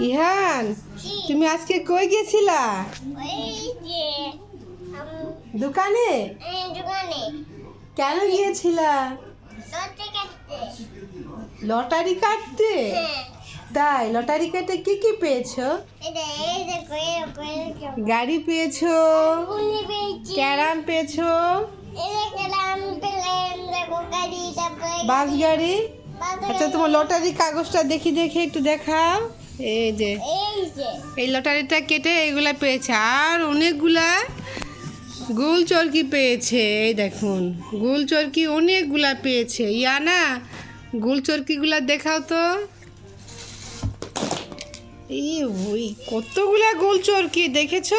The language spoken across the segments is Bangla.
ইহান, তুমি আজকে কই গেছিলা? দোকানে? কেন গিয়েছিলা? লটারি কাটতে? তাই, লটারি কাটে কি কি পেয়েছ? গাড়ি পেয়েছ? ক্যারাম পেয়েছ? বাস গাড়ি? আচ্ছা তোমার লটারি কাগজটা দেখি দেখে একটু দেখাও। এই যে। এই লটারিটা কেটে এইগুলা পেয়েছে। আর অনেকগুলা গোল চরকি পেয়েছে। এই দেখুন গোল চরকি অনেকগুলা পেয়েছে। ইয়া না গোল চরকিগুলা দেখাও তো। এই ওই কতগুলা গোল চরকি দেখেছ?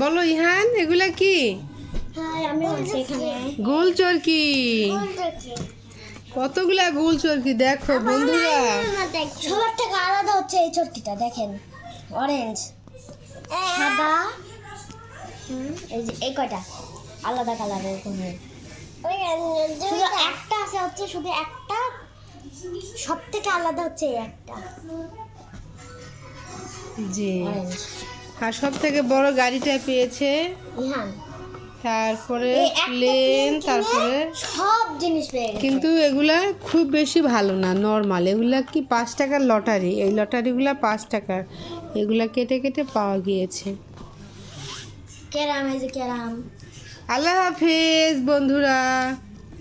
বলো ইহান এগুলা কি? হ্যাঁ আমি আছি এখানে। গোল চরকি। কতগুলা গোল চরকি দেখো বন্ধুরা। সবার থেকে আলাদা হচ্ছে এই চটকিটা দেখেন। অরেঞ্জ সাদা হুম, এই যে এই কয়টা? আলাদা কালারের কোনো। শুধু একটা আছে হচ্ছে শুধু একটা? সব থেকে আলাদা হচ্ছে এই একটা। জি। আর সব থেকে বড় গাড়িটা পেয়েছে? ইহান। তারপরে প্লেন তারপরে সব জিনিস পেয়ে গেছে। কিন্তু এগুলা খুব বেশি ভালো না নর্মাল এগুলা কি পাঁচ টাকার লটারি? এই লটারিগুলা পাঁচ টাকার। এগুলা কেটে কেটে পাওয়া গিয়েছে। ক্যারাম এই যে ক্যারাম আল্লাহ হাফেজ বন্ধুরা।